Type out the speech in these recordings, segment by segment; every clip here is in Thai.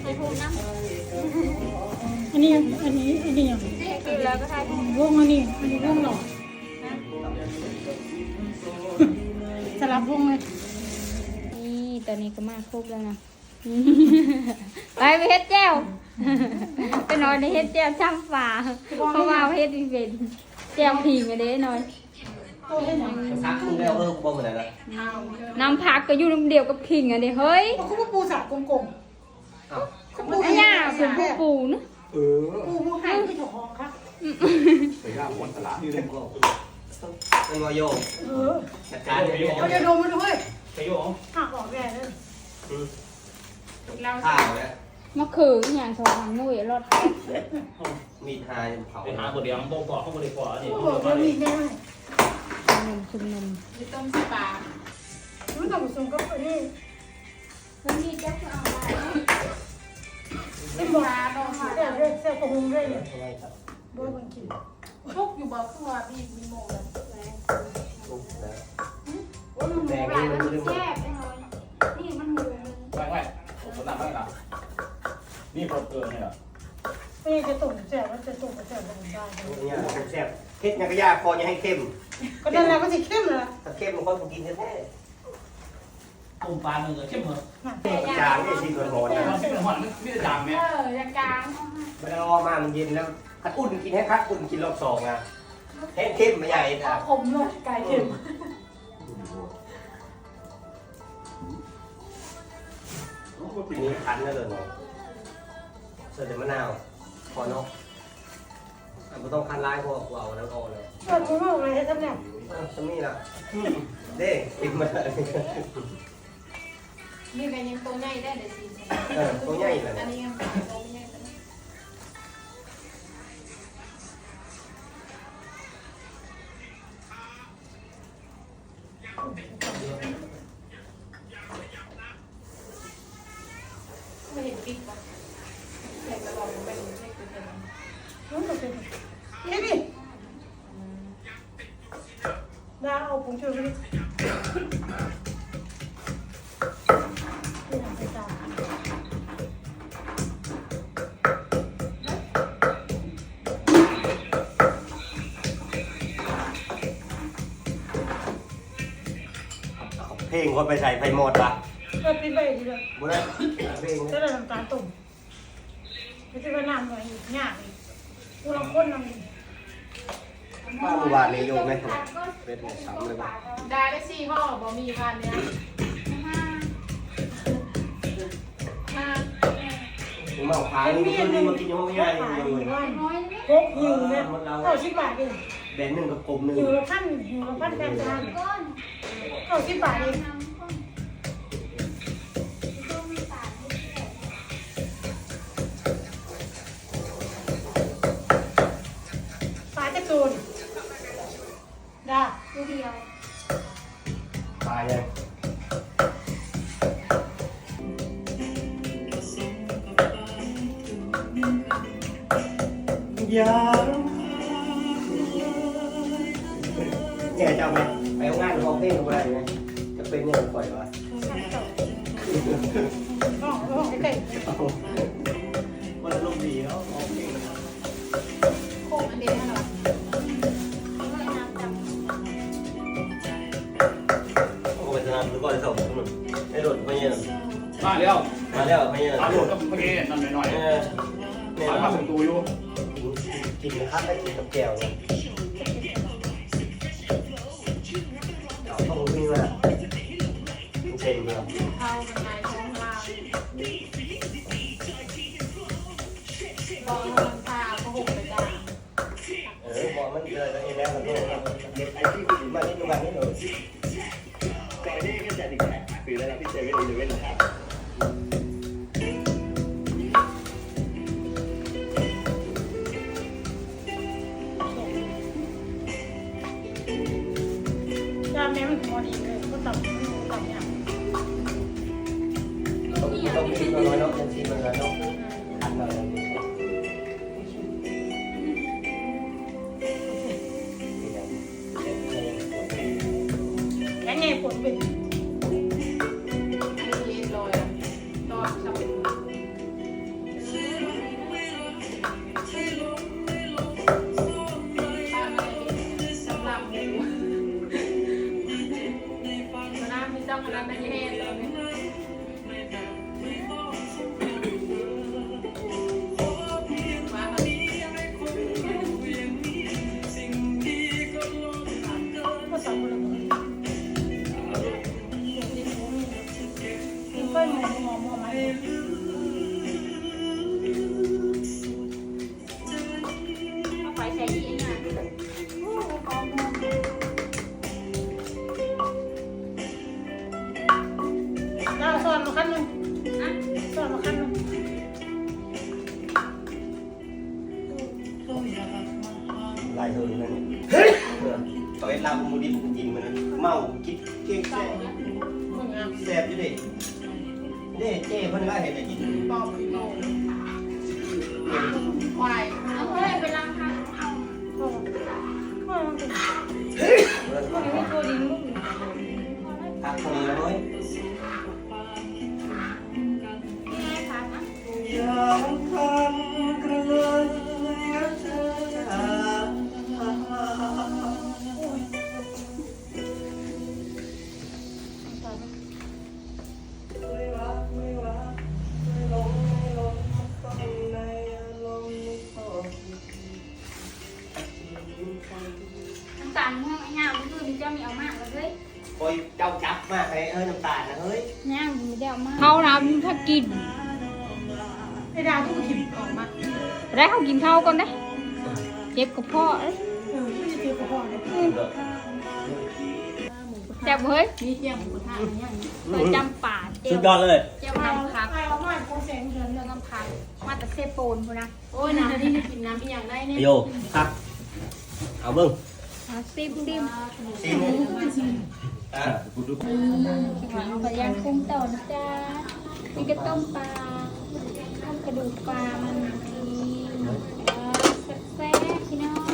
ละให้พูดน้อันนี้อันนี้อันนี้อย่างำให้กินแล้วก็ให้พูดวงอันนี้อันนี้วงหรอนะสลับวงเลยนี่ตอนนี้ก็มาครบแล้วนะ ไปไปเฮ็ดแจ้วไปนอนในเฮ็ดแจ้วช่างฝ่าเพราะว่าเฮ็ดเป็นแจ้วพิงกันเด้หน่อย ซักมึงแล้วเออกูบอกเหมือนกันละน้ำผักก็อยู่น้ำเดียวกับพิงอันเด้เฮ้ย เขาก็ปูสับกลมอ้าวๆเขาอันนี้เป็นผู้ปูนะเออปูปูให้ที่ถองครับไปย่างหมดตลาดอยู่ในกล่องเป็นวายโยเออจัดการเลยเขาจะโดนมาด้วยไปโยงหักออกแก่เลยข้าวเนี่ยมะเขืออหย่างสองมุ้ยรถมีทายเผาไปหาคนเดียวมันบอกบอกเขาคนเดียวก่อนนี่โอ้โหเดี๋ยวมีแน่นมคุณนมต้มสปารู้ต้องผสมกับอันนี้แล้วนี่จะเอาอะไร เป็นบอกแซ่บเลยแซ่บกระหุงเลยเนี่ยอะไรครับบ่มันกินทุกอยู่บ่คือว่าพี่มีโมงแล้วลูกนะโอ้ยมันหมูหลายมันแซ่บไปหน่อยนี่มันหมูนึงไม่ไม่ผมก็นั่งไม่ละนี่พอเกินเนี่ยนี่จะตุ่มแซ่บมันจะตุ่มแซ่บมันได้เนี่ยผมแซ่บเฮ็ดยังก็ยากพอจะให้เข้ม ก็นั่นแหละมันสิเข้มเลยถ้าเข้มมันก็กินแท้ ตุ่มปลาหนึ่งเข้มเหรอๆจางนี่ชิมก่อนๆนะมันไม่เป็นหวานไม่ได้จางเอเนี่ยออย่ากลางไม่ได้รอมามันเย็นแล้วคัดอุ่นกินให้คัดอุ่นกินรอบสองนะแห้งเข้มไม่ใหญ่นะขมเลยไก่เค็มปีนี้คั้นแล้วเลยเนาะเสิร์ฟมะนาวพอเนาะไม่ต้องคั้นร้ายพวกเราแล้วเอาเลยก็คุณว่าอะไรให้ทำเนี่ยสมีละเด้กินมามี แม่ยังตัวใหญ่ได้เลยสิเออตัวใหญ่เลย อันนี้ยังตัว เพลงคนไปใส่ไฟหมดละก็ปิดไปดีเลยบุได้เพลงก็เลยน้ำตาลตุ่มไม่ใช่ว่าน้ำหน่อยอีกยากอีกกูลองคนน้ำอีกป้าเมื่อวานนี้โยมไหมเป็นสามเลยป่ะได้ได้สี่ห่อบะหมี่พันเนี้ยห้าผมเอาขายนี่มันนี่มากินยังไม่ง่ายเลยเลยน้อยนี่พกหิวเนี่ยเก้าสิบบาทเอง แบนหนึ่งกับกลมหนึ่งหิวละพันหิวละพันแพงจานก้อนเก้าสิบบาทเอง รือก่อนส่งไอ้รถไม่เย็นมาแล้วมาแล้วไม่เย็นอาหลุดก็เมื่อกี้นั่นหน่อยเออเนี่ยๆมาถึงตูอยู่กินนะครับได้กินกับแก้วเนี่ยเอาต้องมีว่าเต็มเลยเท้าเป็นไงท้องลาวบอกมันพาเขาหุบไปจ้เออบอกมันเลยแล้วเองแล้วมันเนี่ยเด็กไอ้ที่ถึงมาที่ตรงนั้นนี่หนูก่อน เล ฮ้ย แจ็บเฮ้ยมีเจียงหมูกระทะอย่างเงี้ยเคยจำป่าเจ็สุบดยอดเลยเจ็บเอาน้ำพักเอาหน่อยโคงแสงเดินเรื่องน้ำพักมาแต่เซโปนพูนะโอ้ยน้ำนี่กินน้ำอีกอย่างได้เนี่ยโยครับเอาเบิ้งเอาซิมซิมซีนอะเอาไปย่างกุ้งต่อนะจ๊ะนี่ก็ต้มปลาต้มกระดูกปลามันกินแซ่บๆพี่น้อง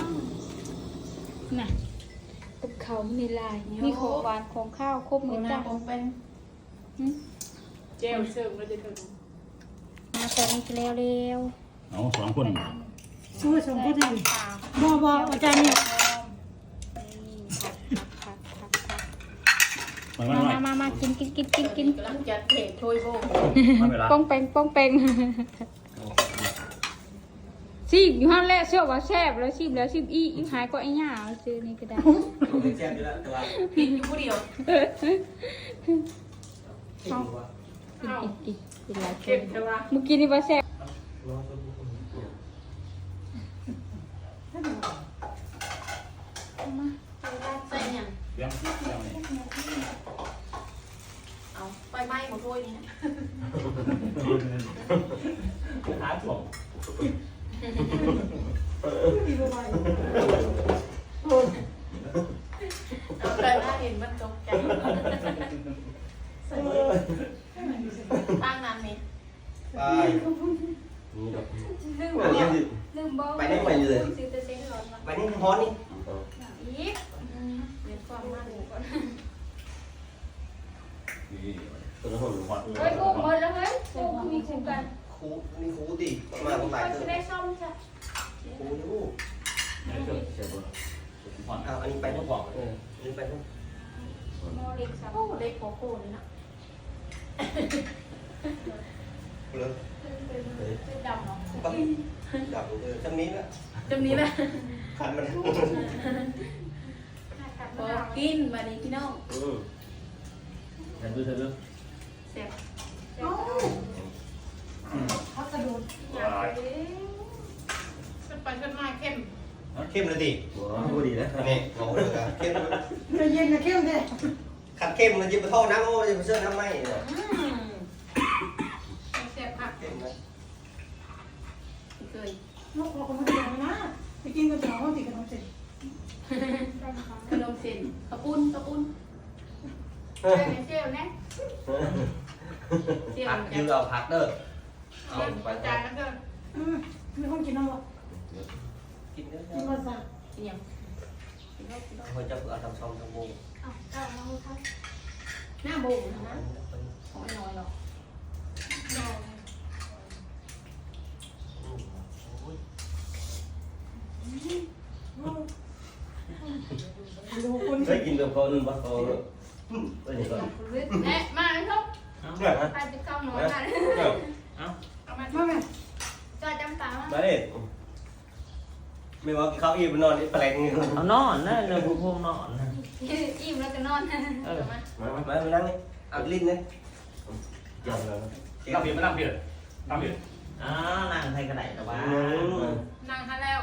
น่ะกับเขามีลายมีของหวานของข้าวครบหมโอ้ดน้จ้ะำเป็นหึเจลเสริมแล้วจะถึงมาตอนนี้ก็แล้วเร็วเอาสองคนช่วยสองคนเลยปลาบอบออาจารย์เนี่ยผักผักผักมาไม่มาไม่มามามากินกินกินกินกินกำลังจัดเพจช่วยโบไม่เป็นไรป้องเปงป้องเปง ซีบอยู่ห้างแรกเชื่อว่าแซ่บแล้วซีบแล้วซีบอีอีหายก็ไอ้หย่าซื้อนี่ก็ได้แซ่บอยู่แล้วแต่ว่ากินอยู่ผู้เดียวกินว่ากินกินกินกินหลายคเก็บนใช่ปะเมื่อกี้นี่ว่าแซ่บน้องมาใส่ยังเดี๋ยวเดี๋ยวนี่เอาไฟไหม้หมดถ้วยนี้หาถ่ว いいじゃない。 ออจำนี้ละจำนี้แหละขันมันพอกินมาดีพี่น้องอืมเดี๋ยวดูเดี๋ยวดูเสร็จพักกระโดดขึ้นไปขึ้นมาเข้มเข้มเลยดิหัวพูดดีนะนี่งงเลยครับเข้มจะเย็นนะเข้มเนี่ยขัดเข้มมันจะไปท่อน้ำโอ้จะไปเสื้อน้ำไหมเนี่ย เสียบผัก เข้มนะ เคย นกเราคนเดียวนะไปกินกันสองคนติดกันเสร็จขนมเส้นกระปุ้นกระปุ้นเจ้าเจ้านะเสี่ยวพักยืนเอาพักเด้อเอาเสี่ยวไปจานแล้วก็อืมไม่ต้องกินน้ำหรอกกินเด้กินอมาสักเสี่ยวกินแล้วกินแล้วคนจะเอาทำซองทำบูเอาเอามาลูกค้าหน้าโบงนะของน้อยหรอกน้อย ดูคน เคย กินกับคนบ่เขาเป็นยังไงแน่มาเลยครับเนี่ยฮะไปติดกล้องหน่อยกันเอามามาแม่จอดจำตามามาดิไม่ว่ากินข้าอิ่มนอนนี่แปลกนี่เอานอนนะเรื่องพวกนอนนะอิ่มแล้วก็นอนเออมามามามานั่งนี่เอาลิ้นนี่เกี่ยวเลยนั่งเบียดมานั่งเบียดนั่งเบียดอ๋อนั่งใครก็ไดแต่ว่านั่งทันแล้ว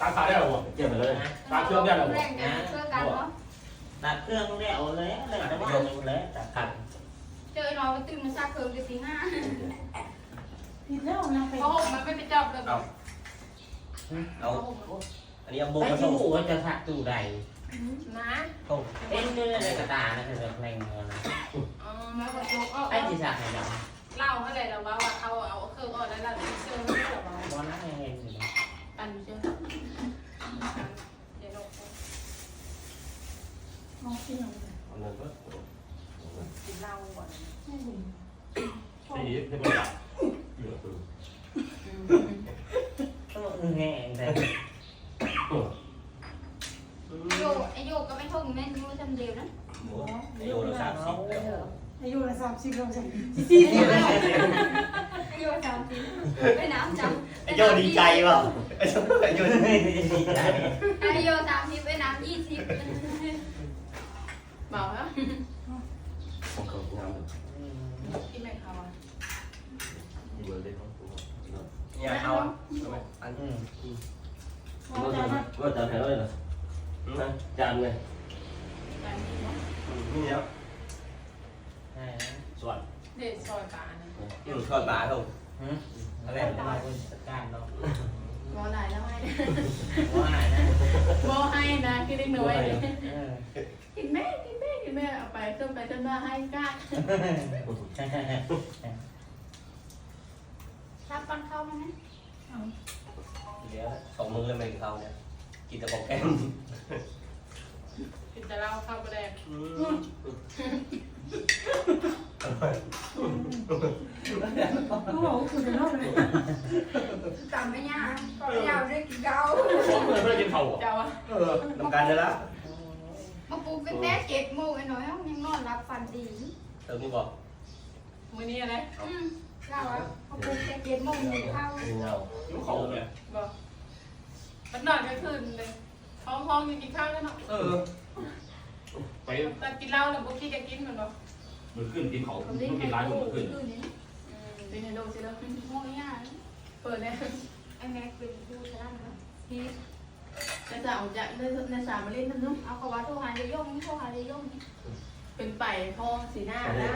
ตาตาได้หรอเกี่ยวไปเลยตาเครื่องได้หรอแรงกันเชื่อกันเนาะตัดเครื่องแล้วเลยเลยแต่ว่าอยู่แล้วตัดกันเจอไอ้น้อยตื่นมาซาเคิร์มจะตีห้าผิดแล้วนะไปเพราะหกมันไม่ไปจับเลยเอาเอาเพราะหกมันอันนี้เอาโบไอ้มาที่ส่งหูว่าจะสักตูใดนะส่งเอ็นนี่อะไรกระตานะคือเพลงเงินอ๋อมาขอโทษเอาไอ้ที่สักไหนดอกเล่าให้เลยเราว่าว่าเอาเอาเครื่องอ่อนแล้วเราเชื่อไม่ได้หรอว่าวันนั้นเห็นอยู่ปันเชื่อเดี๋ยวเรา มองที่หนูเอาเงินก็กินเหล้าก่อนสีที่บริจาคต้องแห้งแต่โยไอโยก็ไม่ทุ่งแม่ยูทำเดียวนะโยเราสามสิบแล้วอายุละสามสิบลงใส่ไอโยสามสิบไปน้ำจำไอโยดีใจเปล่าไอโยด้ดีใจไอโยสามสิบ เลยการกินเนาะนี่เนี่ยใช่ส่วนเด็ดซอยปลานะอืมทอดปลาเขาฮะอะไรจะมาเป็นจัดการเนาะมอไหนแล้วให้ว่านะมอให้นะกินเล็กน้อยเออกินแม่กินแม่กินแม่เอาไปเติมไปเติมมาให้ก้า ถ้าปันเข้ามาไหมเดี๋ยวสองมือเลยไม่เขาเนี่ย กินแต่ของแก้มกินแต่เหล้าเข้าไปแดงลูกบอกว่าคุณจะนอนเลยจำไม่ยากก็ยาวด้วยกินเกาสองเลยไม่ได้กินเข่าอะเจ้าอะเออทำการได้ละมาปลูกเป็นแต่เจ็ดโมงไอ้น้อยยังนอนรับฟันดีเติมนี่บอก มื้อนี้อะไรอืมเราอะมาปลูกแต่เจ็ดโมงอยู่เข้าเงาลูกเขาเนี่ยบอกมันนอนกลางคืนเลยท้องท้องอยู่กินข้าวแล้วเนาะเออ ไปแต่กินเหล้าแล้วบุกี้จะกินเหมือนบอกมือขึ้นกินเขาผมต้ได้องกินร้ายกว่ามือขึ้นคืนนี้อืมเป็นไงโดสิแล้วโมงยากเปิดเนี่ยไอ้แม็กเป็นผู้ชนะนะพี่ในสาวจะในในสาวมาเล่นน้ำนุ่มเอากระว่าโทรหาเดี๋ยวย่งโทรหาเดี๋ยวย่งเป็นไปทองสีหน้านะ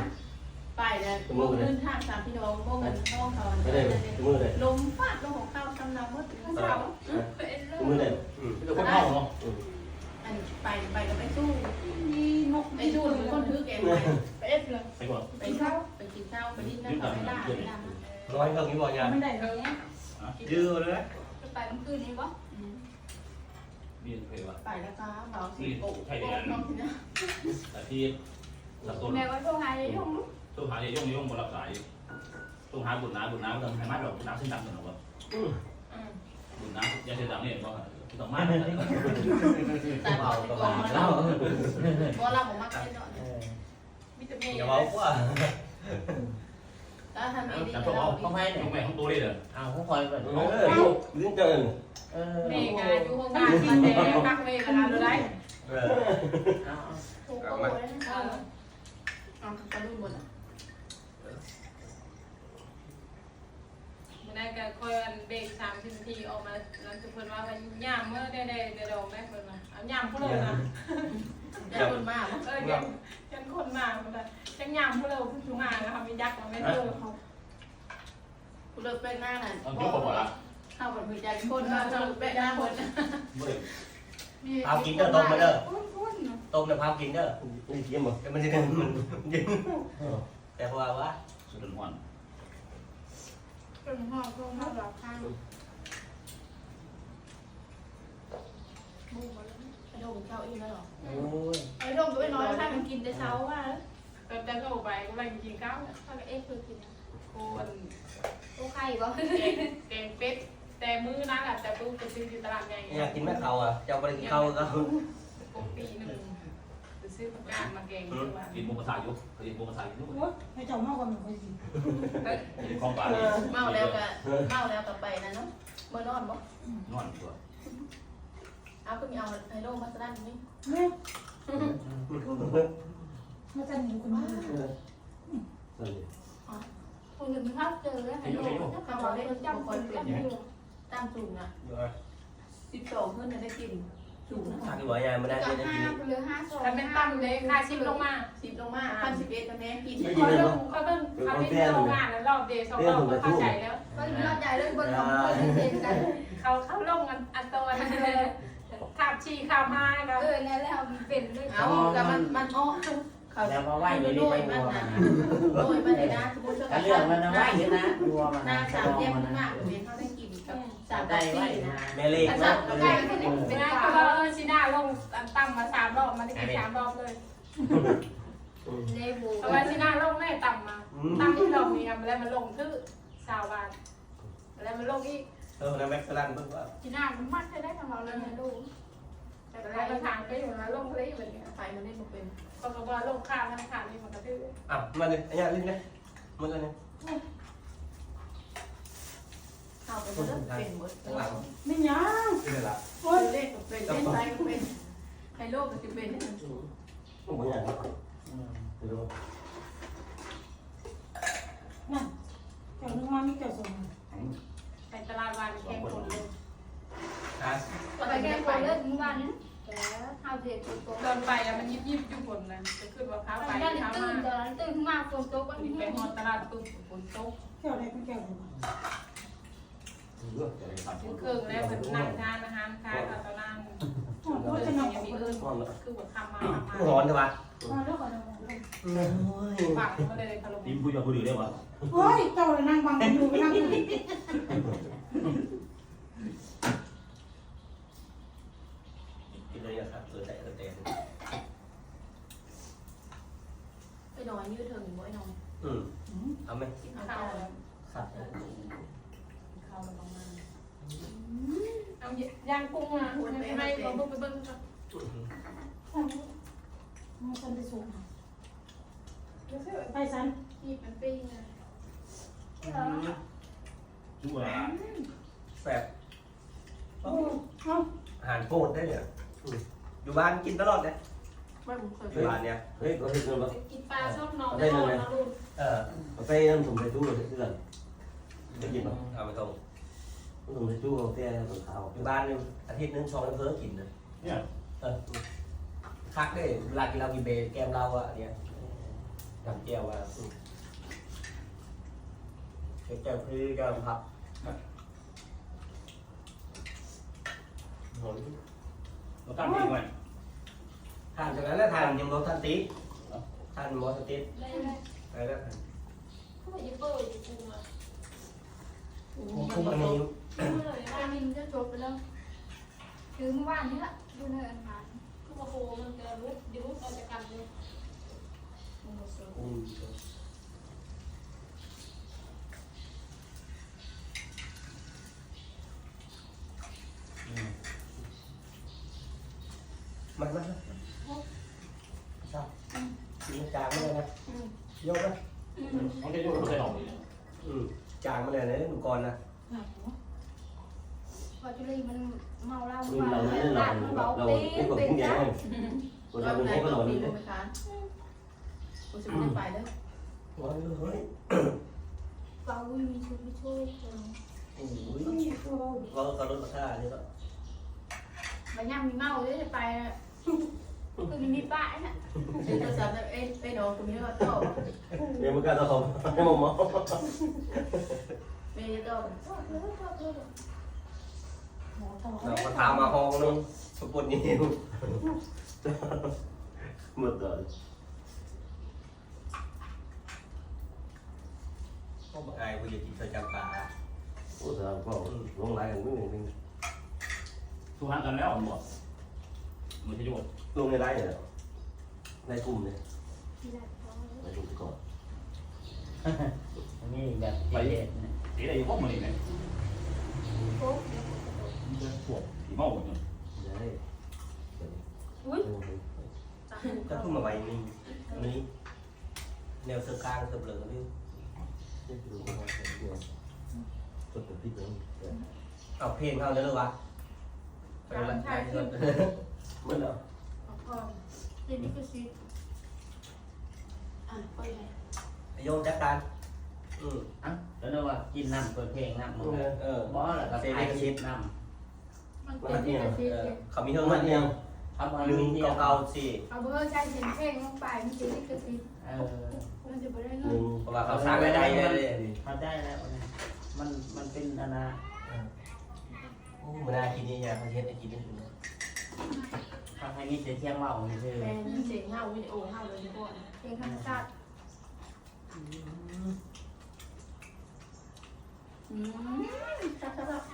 ไปเนี่ยโมงขึ้นทางสามพี่น้องโมงเงินทองเขาไม่ได้มือเลยลมฟาดลมของข้าวตำน้ำมดข้าวเช้าเป็นเรื่องมือเลยอืมเป็นคนเข่าเนาะอันไปไปก็ไปสู้มีนกไปสู้หรือคนถือแกงไปไปเอฟเลยไปก่อนไปเข้าไปกินข้าวไปดิ้นนั่นไปได้ไปได้ร้อยเท่านี้บอกยังไม่ได้เออยืดเลยจะไปเมื่อคืนนี้วะมีเพลว่ะไปแล้วก็เบาสีโป๊ะโป๊ะน้องทีนะแต่ที่สับสนแม่ว่าโทรหาเดี๋ยวย่ง ลูกตู้หาเนี่ยย่งย่งบนรับสายตู้หาบุญน้ำบุญน้ำต้องให้มัดหรอกบุญน้ำเส้นดำเหมือนกันอืมบุญน้ำยาเส้นดำเนี่ยก็ต้องมัดแต่เบาก็มาแล้วเพราะเราผมมักเล่นเนาะเออวิตามินอย่าบอกว่าแล้วทำดีดีแต่เราตัวเอาต้องให้ต้องแม่ของตัวเลยเด้อเอาผู้คอยก่อนเออลิ้นเกินเออเมกาอยู่ห้องงานกินแดงพักเมกาดูได้เออเอาถูกโอ้ยเออเอากระลุ่มหมดอะมันได้ก็คอยเบรกสามสิบนาทีออกมาแล้วจะเพิ่นว่ามันย่างเมื่อ ได้ได้ได้ดอกแม่เพิ่นมาเอาย่างผู้เลยนะย่างคนมากเออยังยังคนมากมันได้ยังย่างผู้เลยผู้สูงอายุนะคะมียักษ์มาไม่เจอเขาผู้เลยเป็นหน้าน่ะต้องยกผมหมดละเข้าแบบมีใจคนมาเจอเป็นหน้าคนพากินเด้อต้มมาเด้อพุ่นต้มแล้วพากินเด้อนี่กินหมดมันจะมันยินแต่ว่าว่าสุดหวานเป็นห่อโทรมาหลับข้าง กระดดเข้าอีกแล้วหรอโอ้ยไอ้ดมตัวอ้ยน้อยถ้ามันกินแต่เช้าว่าตอนจะเข้าไปก็ไปกินข้าวเนี่ยถ้าวเอ๊ะคือกินโคนโอ้ไข่บ่แกงแกงเป็ดแต่มื้อนั้นแหละแต่ตู้ไปซื้อที่ตลาดใหญ่อยากกินแม่เขาอะจะเจ้าบริกินเขาก็ปกปีหนึ่งไปซื้อผักกาดมาแกงซื้อมากินหมูกระทะอยู่กินหมูกระทะอยู่โอ้ยให้เจ้าเมากันหนูไปสิกินของปลาเมาแล้วก็เมาแล้วก็ไปนะเนาะเมื่อนอนบ่นอนตัว เอาก็มีเอาไฮโลมาสด้านนี้แม่มาจันหนูคนนี้คนอื่นมันชอบเจอแล้วให้โลกถ้าเขาได้จับคนจับอยู่ตามสูงอะสิบสองเพื่อนจะได้กินสูงนะถ้าที่บอกยายไม่ได้ก็ได้ห้ากินเหลือห้าสองถ้าเป็นตั้มเลยค่าชิมลงมาสิบลงมาพันสิบเอ็ดนะแม่กินเขาเริ่มเขาเริ่มเขาเป็นโรงงานแล้วรอบเดย์สองรอบเขาเข้าใจแล้วก็ยอดใหญ่เลยบนของคนเซ็นกันเขาเขาลงอันอันตัวนั่นเลย ขับชีขับมาครัเออเนี่ยแล้วมันเป็นเลยเอาแต่มันมันอ้อเขาแล้วมาไหว้ไม่อยู่โดนี่ยไปมันวัวนะมันโดยมันเลยนะสมมติถ้าเรื่องมันนะไหว้อยู่นะวัวมันนานะสามแยกข้างหน้าเป็นเขาได้กินกับสามได้ได้ไหว้สี่นะนะแม่เล็กถ้าเนาะสามก็ได้ก็ได้ไม่ได้เขาเออชีน่าลงตั้มมาสามรอบมันได้กินสามรอบเลยเลบูเพราะว่าชีน่าลงแม่ต่ำมาตั้มที่รอบนี้ครับแล้วมันลงคือสาวบาทแล้วมันลงอีกเออแล้วแม็กซ์ลันเพิ่งว่าจีน่ามันมัดได้ทำเราเลยนะลูก แต่แล้วมันทางไปอยู่นะลงทะเลแบบนี้ไปมันได้มาเป็นเขาก็ว่าลงข้ามทั้งข้ามนี่มันกระตื้ออะมาเลยไอ้ยาลิ้นเนี่ยมันเลยเนี่ยเข้าไปมันเป็นหมดข้างหลังไม่ยังนี่เลยล่ะโอ้ยเลขก็เป็นเป็นไซก็เป็นไฮโลก็จะเป็นโอ้โหอย่างนี้ดูนั่นเจ้านึกว่ามีเจ้าส่งไปตลาดวันแข่งคนเลยอะไปแก้คนเลิกเมื่อวานนี้ แต่ข้าวเด็ดตัวโตเดินไปแล้วมันยิบยิบอยู่บนนั้นจะขึ้นว่าข้าวตไปอนนั้นข้าวตื่มานตอนนั้นตื่นมาฝนตกวันนี่นี้ไปหอตลาดตุ้มฝนตกเจ้าอะไรเป็นแก้วเลยเครื่องแล้วเป็นนั่งทานอาหารค้าตอนนั้นโอ้ยจะนอนยังมีกับเอิญร้อนแล้วคือว่าคำมาร้อนใช่ปะมาแล้วก็นอนโอ้ยฝากมาเลยขนมทีมผู้ยอผู้ดีได้ปะโอ้ยเจ้าเลยนั่งบังอยู่ไปนั่งอยู่ กินเลยนะครับเสือใจเสือเต้น ไปนอนยืดถึงบ่ไอ้นอน อืมเอาไหม กิน ข้า ข้าว ว แล้ว ครับ ข้าวแล้วประมาณเอา ย่างกุ้งอะไม่ไม่เราต้องไปเบิ้งครับมันสันไปสูงไปสันที่มันปิ้งนะชั่วแซ่บโอ้เอาอาหารโปรดได้เนี่ยอืมอยู่บ้านกินตลอดเลยไม่ผมเคยอยู่บ้านเนี่ย เฮ้ยก็เห็นเลยว่ากินปลาชอบนอนนอนนะลูกเออเอาไปนั่นถุงใส่ตู้เลยเพื่อนได้ยินป่ะเอาไปตรง ถุงใส่ตู้เอาแต่ถุงขาวอยู่บ้านหนึงอาทิตย์หนึงสองเพิ่งกินนะเนี่ยเออคักได้เวลากินเรากินเบย์แกมเราอะเนี่ยน้ำแก้วอะอืมแก้วคือแก้วผับเราตั้งดีไว้ทานจากนั้นแล้วทานยังรสทันติทานหมอสติได้ไหมไปแล้วเขาบอกจะเปิดจะปูอะคุ้มอันนี้เมื่ อไหร่อามินจะจบไปแล้วคือเมื่อวานนี้ละดูเนินผ่านคือว่าโคมันจะรุดดิรุดออกจากกันเลยอืมมามาชอบกินจางมาเลยนะยกนะต้องได้ด้วยต้องได้หนองอืมจางมาเลยนะดูก่อนนะ พอจุลีมันเมาเหล้า คือ เมา เรา แล้ เนี่ วย เรา ลาดมัน เราเบาเราตีไอ้นคนตีนผู้ใหญ่จ้ะคนเราเราเป็นไหนคนก็เรามีเนี่ยลมค้างกูจะไม่ไปแล้วโอ้ยเฮ้ยเบาวิ่งมีชุดมีช่วยคนโอ้ยเราก็ลดราคาเนี่ยก็บางอย่างมีเมาเลยจะไปอะคือมีป้ายน่ะเดี๋ยวจะเอ้ไอ้น้องคนนี้ก็โตเนี่ยมันก็จะเขาให้มองมองเมย์โตหมอทอง เราก็ถามมาห้องนึงสกุลนี้หมดเลยก็บอกไอ้กูอยากกินเคยจำปาโอ้แต่ก็ลงไลน์กันไม่เหมือนกันทุกครั้งกันแล้วหมดมันจะโยนลงในไลน์เนี่ยในกลุ่มเนี่ยไปดูก่อนอันนี้แบบไปเด็ดนะสีอะไรอยู่พวกมันนี่ไหม พวกผีเมาหมดเลยได้อุ้ยก็ขึ้นมาไว้นี่นี่แนวเสือกลางเสือเปลือกนี่ไม่ดูว่าเดียวกดตัวที่ตรงเอาเพลงเข้าเลยหรือวะไปละไปเถอะมันเหรอเอาพร้อมเดี๋ยวนี้ก็สิอะไปเลยโยมจัดการอืมอะแล้วนึกว่ากินน้ำเปิดเพลงน้ำมึงเออบ่แล้วก็ถ่ายคลิปน้ มันมัเป็นนที่เนี่ยกระซิบเออเลยเขามีเครื่องมันเนี่ยำเอามาหนึ่งเที่ยวเก่าๆสี่เอาเบอร์ใช้เสียงเพลงลงไปมันจะได้กระซิบเออมันจะไม่ได้หเงินึ่นงเพราะว่าเขาสร้างรายได้ได้เลยเข้าใจแล้วนะมันมันเป็นอนนาโอ้มันน่ากินนี่ยาเขาเช็ดให้กินได้ถึงเขาให้มีแต่เที่ยงเว่านี่คือ แฟนเสียงเฮาวิดีโอเฮาเลยทุกคนเพลงธรรมชาติอืมชัดชัด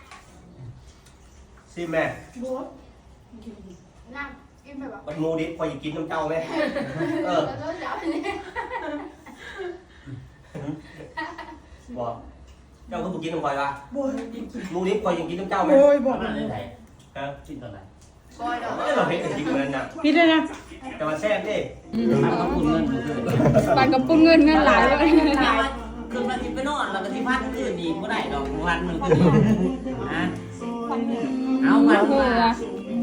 ซิแม่บวมนั่งกินแบบมันมูดิพออยากกินน้ำเจ้าไหมเออแล้วก็เดี๋ยวนี้บอกเจ้าก็บอกกินน้ำคอยวะมูดิพออยากกินน้ำเจ้าไหมประมาณไหนฮะกินตอนไหนบอยดอกเออเราเห็นจริงเหมือนน่ะพี่ด้วยนะแต่ว่าแซ่บดิทำกับคุณเงินมันคือปานกับปุ้นเงินเงินหลายเลยเอาว่าคืนวันที่ไปนอนแล้วก็ที่พักคืนดีบ่ได้ดอกวันมันคืนนะ เอาวันว่า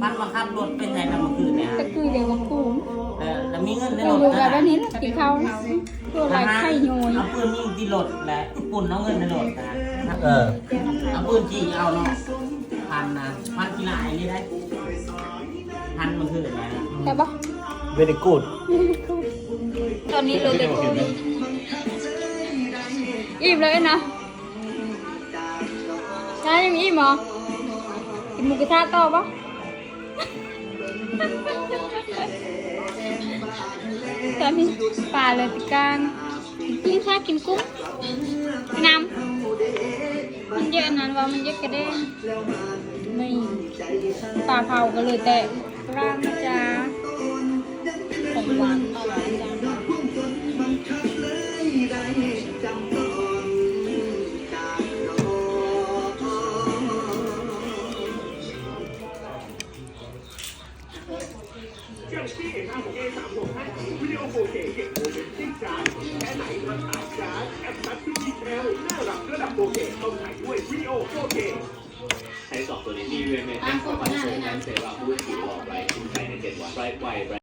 พันมาขับรถไปใช้ทำเมื่อคืนเนี่ยก็คือเดี๋ยวมาคู่เออแล้วมีเงินในกูรถอยู่นะแบบนี้นะกินข้าวตัวอะไรไข่โยนเอาปืนยิงที่รถและปุ่นเอาเงินในรถนะเออเอาปืนจีเอาเนาะพันนะพันกีฬาอันนี้ได้พันมันคืออะไรนะใช่ปะ very good ตอนนี้เหลยแต่กูอิ่มเลยนะน้ายังอิ่มเหรอ กินหมูกระทะต่อปะตอนนี้ปลาเลยติการกินข้ากินกุ้งน้ำมันเยอะนั้นว่ามันเยอะกระเด้งนี่ปลาเผาก็เลยแต่ร่างนะจ้าของหวานปลาห โอเคต้องถ่ายด้วยวิดีโอ 4K ใช้สองตัวนี้ที่เรียนในแอปพลิเคชันเซรั่มด้วยผิวหล่อไร้ชุ่มใจใน7วันไร้ไป